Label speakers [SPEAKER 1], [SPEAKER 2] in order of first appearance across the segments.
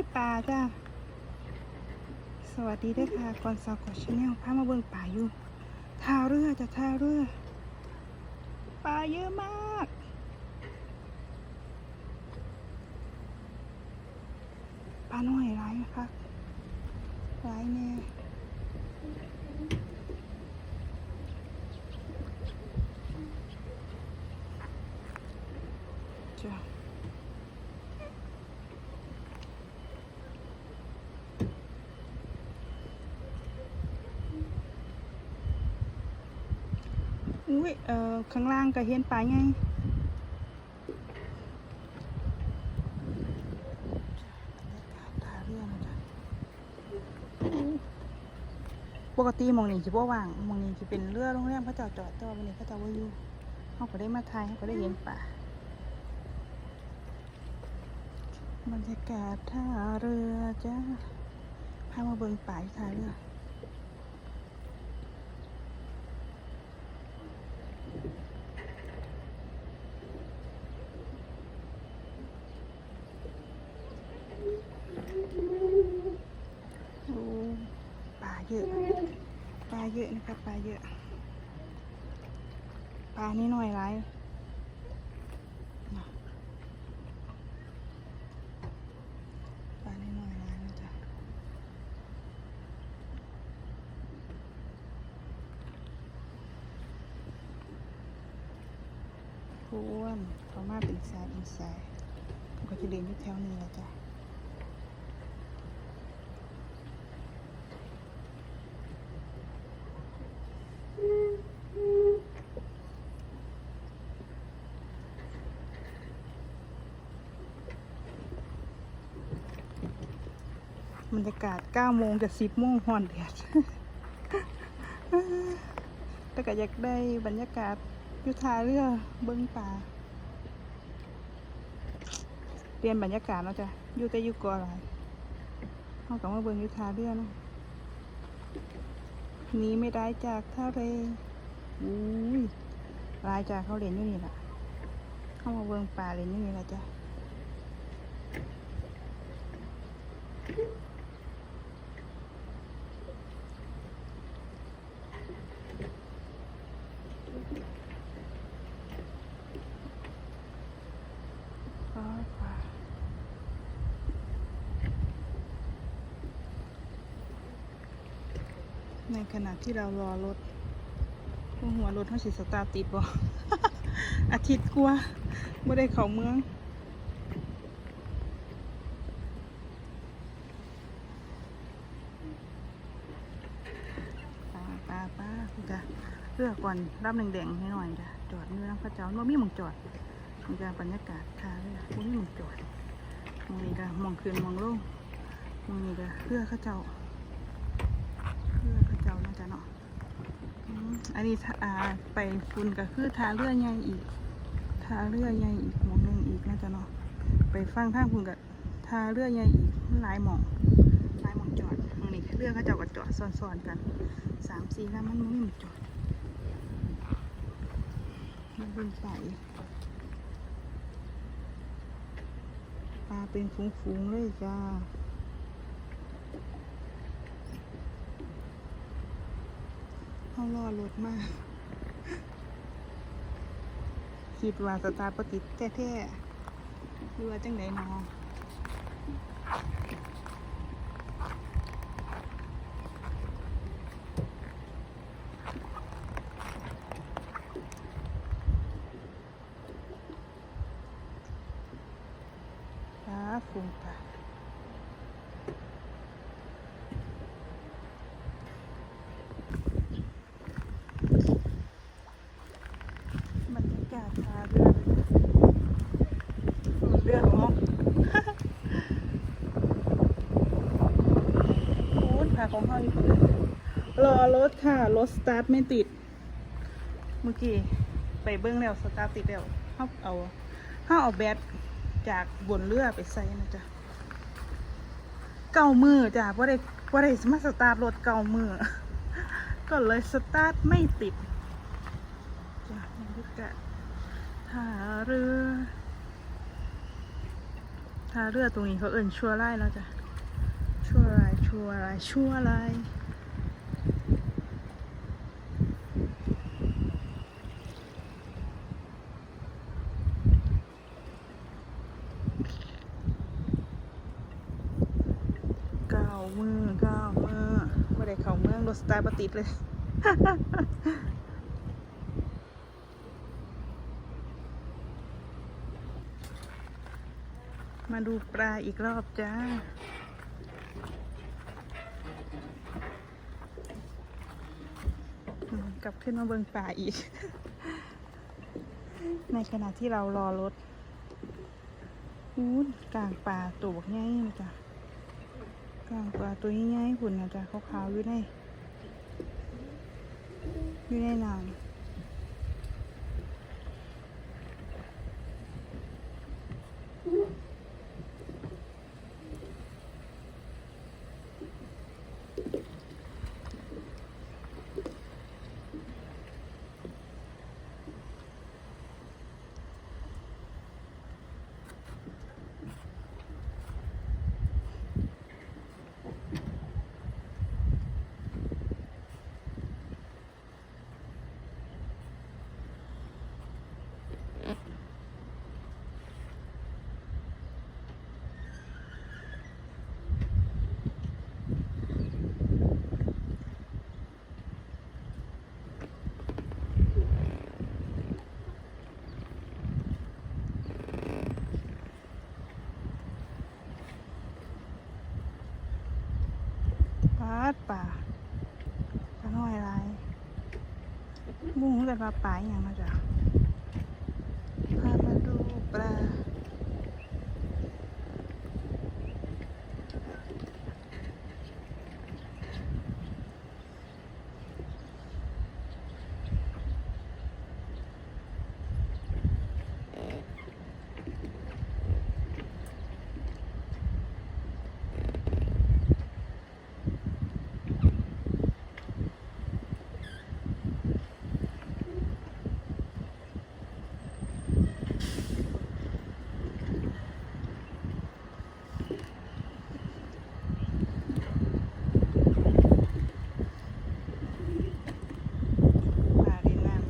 [SPEAKER 1] ยป่าจ้าสวัสดีด้วยค่ะก่อนสาวกดชาแนลพามาเบิ่งป่าอยู่ท่าเรือจะท่าเรือป่าเยอะมากปลาน้อยร้ายนะคะร้ายแน่จ้า อุ้ยเอ่อข้างล่างก็เห็นปลาไงปกติมองนี้จะบ่ว่างมองนี้จะเป็นเรือโรงแรมพระเจ้าจอดแต่ว่าวันนี้พระเจ้าว่าอยู่เขาก็ได้มาถ่ายเขาก็ได้เห็นป่าบรรยากาศท่าเรือจ้าพามาเบิ่งป่าอยู่ท่าเรือ โอ้ป ลาเยอะ ปลาเยอะนะครับปลาเยอะ ปลานี่หน่อยไรปลานี่หน่อยไรนะจ๊ะพวนเขามาเป็นสายเป็นสายก็จะเดินอยู่แถวนี้แหละจ้ะ บรรยากาศ9โมงจะ10โมงห่อนเดือดแต่ก็อยากได้บรรยากาศยูท่าเรือเบิ้งป่าเปลี่ยนบรรยากาศเนาะจ้ะอยู่แต่อยู่กออะไรเขากลับมาเบิ้งยูท่าเรือนะหนีไม่ได้จากทะเลอุ้ยลายจากเขาเล่นอยู่นี่แหละเข้ามาเบิ้งป่าเล่นอยู่นี่แหละจ้ะ ฟ้าฟ้า ในขณะที่เรารอรถหัวรถเขาสิสตาร์ติดบ่อาทิตย์กว่าไม่ได้เข้าเมืองป้าป้าป้าคุณจ้ะเลือกก่อนรับแดงๆให้หน่อยจ้ะจอดนี่นะพระเจ้าว่ามีมองจอดมีการบรรยากาศทาเลยอะอุ้ยมันจอดมองนี่กะมองขึ้นมองลงมองนี่กะเพื่อข้าเจ้า จ้ะเนาะอันนี้อ่าไปคุณก็คือทาเรือใหญ่อีกทาเรือใหญ่อีกหมองหนึงอีกน่าจะเนาะไปฟังทางคุณกับทาเรือใหญ่อีกหลายหมองหลายหมองจอดมองนี่เรือเข้าเจ้าก็จอดซ้อนๆกันสามสี่ลำมันไม่มีจอดมันเป็นใสปลาเป็นฝูงๆเลยจ้า เขารอรถมาก คิดว่าสตาร์ปติดแท้ๆหรือว่าจังไดเนอปลาฝูงปลาบรรยากาศพาเรือเลยนะเรือของ โอ้ยพาของเขาอีกเลยรอรถ ค่ะ รถสตาร์ทไม่ติด เมื่อกี้ไปเบิ้งแล้วสตาร์ทติดแล้วเขาเอาเขาเอาแบตจากบนเรือไปใส่นะจ๊ะเก่ามือจ้ะว่าได้ว่าได้มาสตาร์ทรถเก่ามือ ก็เลยสตาร์ทไม่ติดจ้ะบรรยากาศท่าเรือท่าเรือตรงนี้เขาเอิ่นชัวไล่แล้วจ้ะชัวไรชัวไรชัวไร มือเก้ามือไม่ได้เข้าเมืองรถสไตล์ปติดเลยมาดูปลาอีกรอบจ้า กลับขึ้นมาเบิงป่าอีก ในขณะที่เรารอรถอู้กลางป่าตัวบักใหญ่นี่จ้ะ กลางปลาตัวใหญ่ๆหุ่นนะจ๊ะขาวๆอยู่ในอยู่ในน้ำ ป่าปลาน้อยไรมุ้งแต่ปลาป่าอย่างมาจ้ะพามาดูปลาปลาดินน้ำ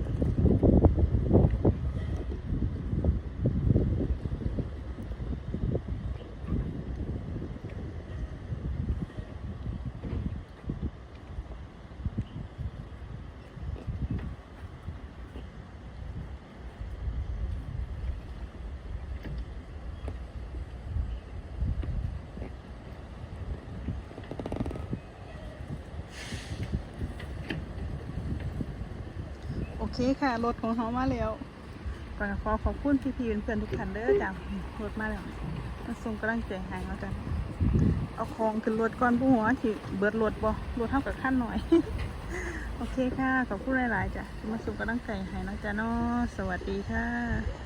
[SPEAKER 1] โอ เคค่ะ รถของเขามาแล้วก่อนขอขอบคุณพี่ๆเพื่อนๆทุกท่านเด้อจ้ะรถมาแล้วมาส่งกำลังใจให้แล้วกันเอาของขึ้นรถก่อนผู้หัวที่เบิดรถบ่รถเท่ากับขั้นหน่อย โอเคค่ะ ขอบคุณหลาย ๆ จ้ะมาส่งกำลังใจให้นะจ๊ะเนาะสวัสดีค่ะ